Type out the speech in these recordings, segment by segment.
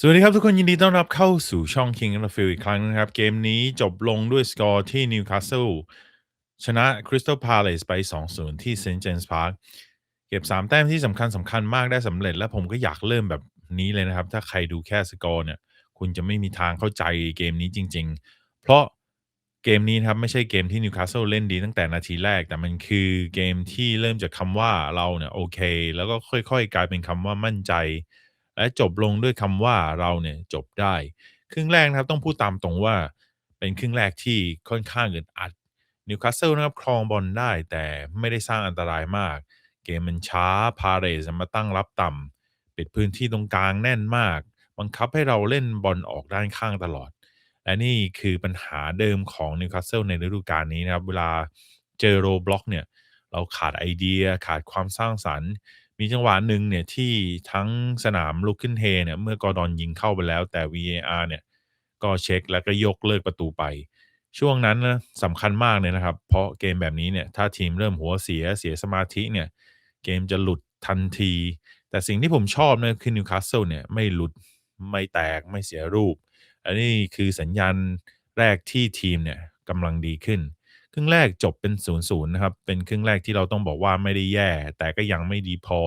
สวัสดีครับทุกคนยินดีต้อนรับเข้าสู่ช่อง King of the Field อีกครั้งนะครับ เกมนี้จบลงด้วยสกอร์ที่นิวคาสเซิลชนะ Crystal Palace ไป 2-0 ที่ St. James Park เก็บ 3 แต้มที่สำคัญสำคัญมากได้สำเร็จ และผมก็อยากเริ่มแบบนี้เลยนะครับ ถ้าใครดูแค่สกอร์เนี่ย คุณจะไม่มีทางเข้าใจเกมนี้จริง ๆ เพราะเกมนี้นะครับไม่ใช่เกมที่นิวคาสเซิลเล่นดีตั้งแต่นาทีแรก แต่มันคือเกมที่เริ่มจากคำว่าเราเนี่ยโอเค แล้วก็ค่อย ๆ กลายเป็นคำว่ามั่นใจ และจบลงด้วยคำว่าเราเนี่ยจบได้ ครึ่งแรกนะครับต้องพูดตามตรงว่า เป็นครึ่งแรกที่ค่อนข้างอึดอัดนิวคาสเซิลนะครับครองบอลได้แต่ไม่ได้สร้างอันตรายมาก เกมมันช้าพาเรสมาตั้งรับต่ำปิดพื้นที่ตรงกลางแน่นมาก บังคับให้เราเล่นบอลออกด้านข้างตลอด และนี่คือปัญหาเดิมของนิวคาสเซิลในฤดูกาลนี้นะครับ เวลาเจอโรบล็อกเนี่ย เราขาดไอเดียขาดความสร้างสรรค์ มีจังหวะหนึ่งเนี่ยที่ทั้งสนามลุกขึ้นเทเนี่ยเมื่อกอร์ดอนยิงเข้าไปแล้ว แต่ VAR เนี่ยก็เช็คแล้วก็ยกเลิกประตูไป ช่วงนั้นนะสำคัญมากเลยนะครับ เพราะเกมแบบนี้เนี่ยถ้าทีมเริ่มหัวเสียเสียสมาธิเนี่ยเกมจะหลุดทันที แต่สิ่งที่ผมชอบเนี่ยคือนิวคาสเซิลเนี่ยไม่หลุดไม่แตกไม่เสียรูป อันนี้คือสัญญาณแรกที่ทีมเนี่ยกำลังดีขึ้น ครึ่งแรกจบเป็น0ูนย์นะครับ เป็นครึ่งแรกที่เราต้องบอกว่าไม่ได้แย่ แต่ก็ยังไม่ดีพอ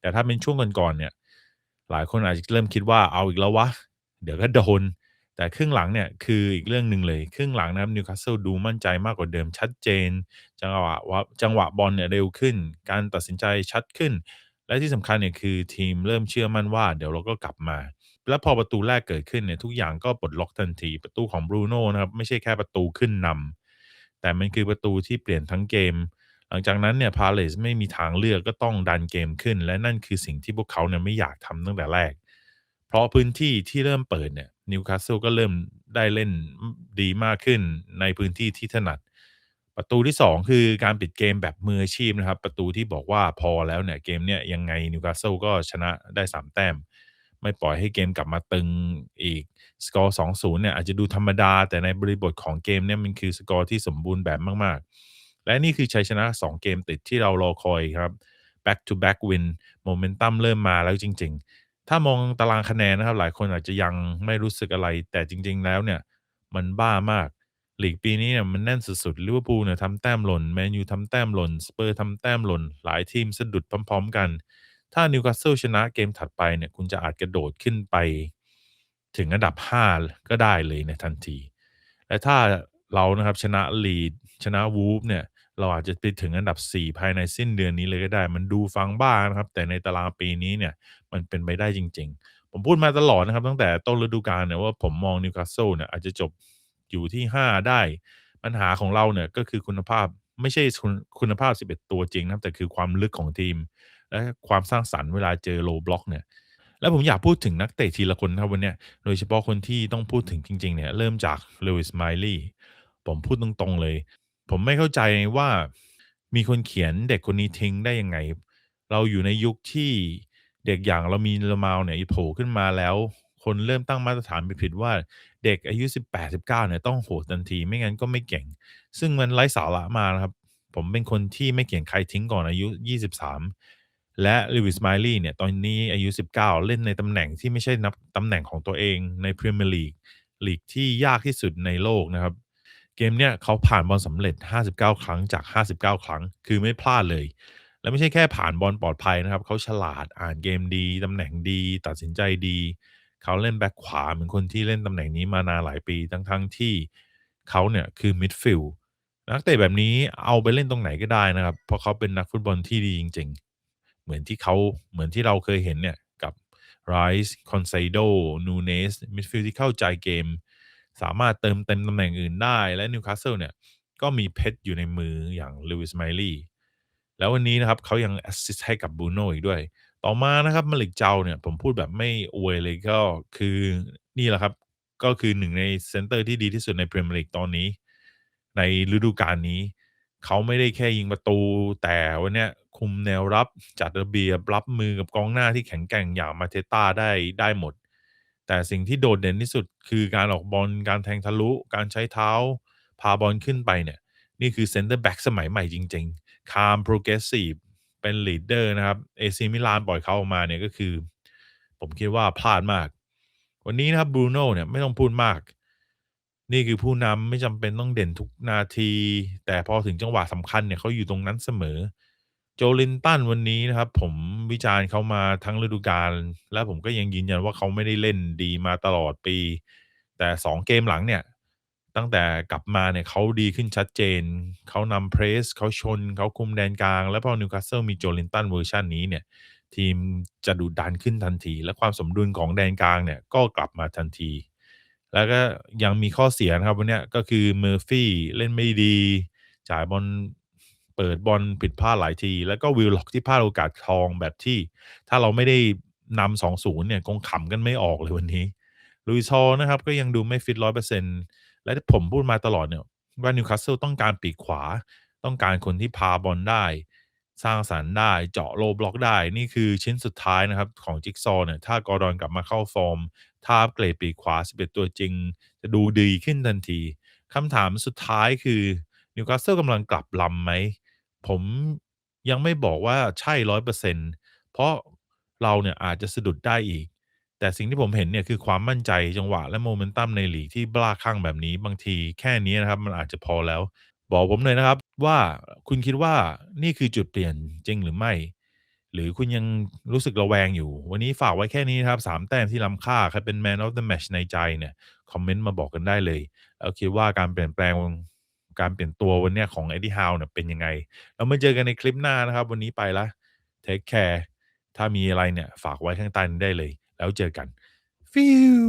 แต่ถ้าเป็นช่วงก่อนๆเนี่ย หลายคนอาจจะเริ่มคิดว่าเอาอีกแล้ววะ เดี๋ยวก็โดน แต่ครึ่งหลังเนี่ยคืออีกเรื่องหนึ่งเลย ครึ่งหลังนะครับนิวคาสเซิลดูมั่นใจมากกว่าเดิมชัดเจน จังหวะว่าจังหวะบอลเนี่ยเร็วขึ้น การตัดสินใจชัดขึ้น และที่สำคัญเนี่ยคือทีมเริ่มเชื่อมั่นว่า เดี๋ยวเราก็กลับมาแล้วพอประตูแรกเกิดขึ้นเนี่ยทุกอย่างก็ปลดล็อกทันที ประตูของบรูโน่นะครับไม่ใช่แค่ประตูขึ้นนำ แต่มันคือประตูที่เปลี่ยนทั้งเกม หลังจากนั้นเนี่ยพาเลสไม่มีทางเลือกก็ต้องดันเกมขึ้น และนั่นคือสิ่งที่พวกเขาเนี่ยไม่อยากทำตั้งแต่แรก เพราะพื้นที่ที่เริ่มเปิดเนี่ยนิวคาสเซิลก็เริ่มได้เล่นดีมากขึ้นในพื้นที่ที่ถนัด ประตูที่ 2 คือการปิดเกมแบบมืออาชีพนะครับ ประตูที่บอกว่าพอแล้วเนี่ยเกมเนี่ยยังไงนิวคาสเซิลก็ชนะได้ 3 แต้ม ไม่ปล่อยให้เกมกลับมาตึงอีกสกอร์2-0เนี่ยอาจจะดูธรรมดา แต่ในบริบทของเกมเนี่ยมันคือสกอร์ที่สมบูรณ์แบบมากๆ และนี่คือชัยชนะ 2 เกมติดที่เรารอคอยครับ back to back win โมเมนตัมเริ่มมาแล้วจริง ๆ ถ้ามองตารางคะแนนนะครับ หลายคนอาจจะยังไม่รู้สึกอะไร แต่จริง ๆ แล้วเนี่ย มันบ้ามากหลีกปีนี้เนี่ยมันแน่นสุดๆลิเวอร์พูลเนี่ยทำแต้มหล่นแมนยูทำแต้มหล่นสเปอร์ทำแต้มหล่น หลายทีมสะดุดพร้อม ๆ กัน ถ้านิวคาสเซิลชนะเกมถัดไปเนี่ยคุณจะอาจกระโดดขึ้นไปถึงอันดับ 5 ก็ได้เลยในทันที และถ้าเรานะครับชนะลีดชนะวูฟเนี่ยเราอาจจะไปถึงอันดับ 4 ภายในสิ้นเดือนนี้เลยก็ได้ มันดูฟังบ้างนะครับ แต่ในตารางปีนี้เนี่ยมันเป็นไปได้จริง ๆ ผมพูดมาตลอดนะครับ ตั้งแต่ต้นฤดูกาลเนี่ยว่าผมมองนิวคาสเซิลเนี่ยอาจจะจบอยู่ที่ 5 ได้ ปัญหาของเราเนี่ยก็คือคุณภาพไม่ใช่คุณคุณภาพ 11 ตัวจริงนะครับแต่คือความลึกของทีม และความสร้างสรรค์เวลาเจอโลบล็อกเนี่ย แล้วผมอยากพูดถึงนักเตะทีละคนครับวันนี้โดยเฉพาะคนที่ต้องพูดถึงจริง ๆ เนี่ย เริ่มจากเลวิสไมลี่ผมพูดตรงๆเลย ผมไม่เข้าใจว่ามีคนเขียนเด็กคนนี้ทิ้งได้ยังไง เราอยู่ในยุคที่เด็กอย่างเรามีละมาวเนี่ยโผล่ขึ้นมาแล้ว คนเริ่มตั้งมาตรฐานผิดๆว่าเด็กอายุ 18-19เนี่ยต้องโหดทันทีไม่งั้นก็ไม่เก่ง ซึ่งมันไร้สาระมานะครับ ผมเป็นคนที่ไม่เขียนใครทิ้งก่อนอายุ 23 และลิวิสไมลี่เนี่ยตอนนี้อายุ 19 เล่นในตำแหน่งที่ไม่ใช่นับตำแหน่งของตัวเองในพรีเมียร์ลีกลีกที่ยากที่สุดในโลกนะครับ เกมเนี่ยเขาผ่านบอลสำเร็จ 59 ครั้งจาก 59 ครั้ง คือไม่พลาดเลย และไม่ใช่แค่ผ่านบอลปลอดภัยนะครับ เขาฉลาดอ่านเกมดีตำแหน่งดี ตัดสินใจดี เขาเล่นแบ็คขวาเหมือนคนที่เล่นตำแหน่งนี้มานานหลายปีทั้งๆทที่เขาเนี่ยคือมิดฟิลด์นักเตะแบบนี้เอาไปเล่นตรงไหนก็ได้นะครับ เพราะเขาเป็นนักฟุตบอลที่ดีจริง ๆ เหมือนที่เขาเหมือนที่เราเคยเห็นเนี่ย กับไรส์คอนไซโดนูเนสมิดฟิลด์ที่เข้าใจเกม สามารถเติมเต็มตำแหน่งอื่นได้และนิวคาสเซิลเนี่ย ก็มีเพชรอยู่ในมืออย่างลูวิสไมลี่แล้ววันนี้นะครับเขายังแอสซิสต์ให้กับบูโน่อีกด้วย ต่อมานะครับมาลิกเจ้าเนี่ย ผมพูดแบบไม่อวยเลยก็คือนี่แหละครับ ก็คือหนึ่งในเซนเตอร์ที่ดีที่สุดในพรีเมียร์ลีกตอนนี้ ในฤดูกาลนี้ เขาไม่ได้แค่ยิงประตู แต่วันเนี้ย คุมแนวรับจัดระเบียบรับมือกับกองหน้าที่แข็งแกร่งอย่างมาเทต้าได้ได้หมด แต่สิ่งที่โดดเด่นที่สุดคือการออกบอลการแทงทะลุ การใช้เท้า พาบอลขึ้นไปเนี่ย นี่คือเซนเตอร์แบ็กสมัยใหม่จริงๆคามโปรเกรสซีฟเป็นลีดเดอร์นะครับเอซีมิลานปล่อยเขาออกมาเนี่ยก็คือ ผมคิดว่าพลาดมาก วันนี้นะครับ Bruno เนี่ยไม่ต้องพูดมากนี่คือผู้นำไม่จำเป็นต้องเด่นทุกนาที แต่พอถึงจังหวะสำคัญเนี่ยเขาอยู่ตรงนั้นเสมอ โจลินตันวันนี้นะครับ ผมวิจารณ์เขามาทั้งฤดูกาลและผมก็ยังยืนยันว่าเขาไม่ได้เล่นดีมาตลอดปี แต่2เกมหลังเนี่ย ตั้งแต่กลับมาเนี่ยเขาดีขึ้นชัดเจน เขานำเพรสเขาชน เขาคุมแดนกลาง แล้วพอนิวคาสเซิลมีโจลินตันเวอร์ชันนี้เนี่ย ทีมจะดุดันขึ้นทันที และความสมดุลของแดนกลางเนี่ยก็กลับมาทันที แล้วก็ยังมีข้อเสียนะครับวันนี้ก็คือ Murphy เล่นไม่ดี จ่ายบอล เปิดบอลผิดพลาดหลายที แล้วก็ Willock ที่พลาดโอกาสทองแบบที่ ถ้าเราไม่ได้นำ2-0เนี่ยคงขำกันไม่ออกเลยวันนี้ Luis Hall นะครับก็ยังดูไม่ฟิต100%และที่ผมพูดมาตลอดเนี่ยว่านิวคาสเซิลต้องการปีกขวา ต้องการคนที่พาบอลได้ สร้างสรรค์ได้เจาะโลบล็อกได้ นี่คือชิ้นสุดท้ายนะครับ ของจิ๊กซอเนี่ยถ้ากอร์ดอนกลับมาเข้าฟอร์มถ้าอัปเกรดปีกขวา 11 ตัวจริง จะดูดีขึ้นทันทีคำถามสุดท้ายคือนิวคาสเซิลกำลังกลับลำไหม ผมยังไม่บอกว่าใช่ 100%เพราะเราเนี่ยอาจจะสะดุดได้อีก แต่สิ่งที่ผมเห็นเนี่ย คือความมั่นใจ จังหวะ และโมเมนตัมในลีกที่บ้าคลั่งแบบนี้ บางทีแค่นี้นะครับ มันอาจจะพอแล้ว บอกผมหน่อยนะครับว่าคุณคิดว่านี่คือจุดเปลี่ยนจริงหรือไม่ หรือคุณยังรู้สึกระแวงอยู่ วันนี้ฝากไว้แค่นี้นะครับ3แต้มที่ล้ำค่า ใครเป็น Man of the Match ในใจเนี่ย คอมเมนต์มาบอกกันได้เลย แล้วคิดว่าการเปลี่ยนแปลง การเปลี่ยนตัววันเนี้ยของเอ็ดดี้ฮาวเนี่ยเป็นยังไง แล้วมาเจอกันในคลิปหน้านะครับ วันนี้ไปแล้ว Take care ถ้ามีอะไรเนี่ย ฝากไว้ข้างใต้ได้เลย แล้วเจอกันฟิว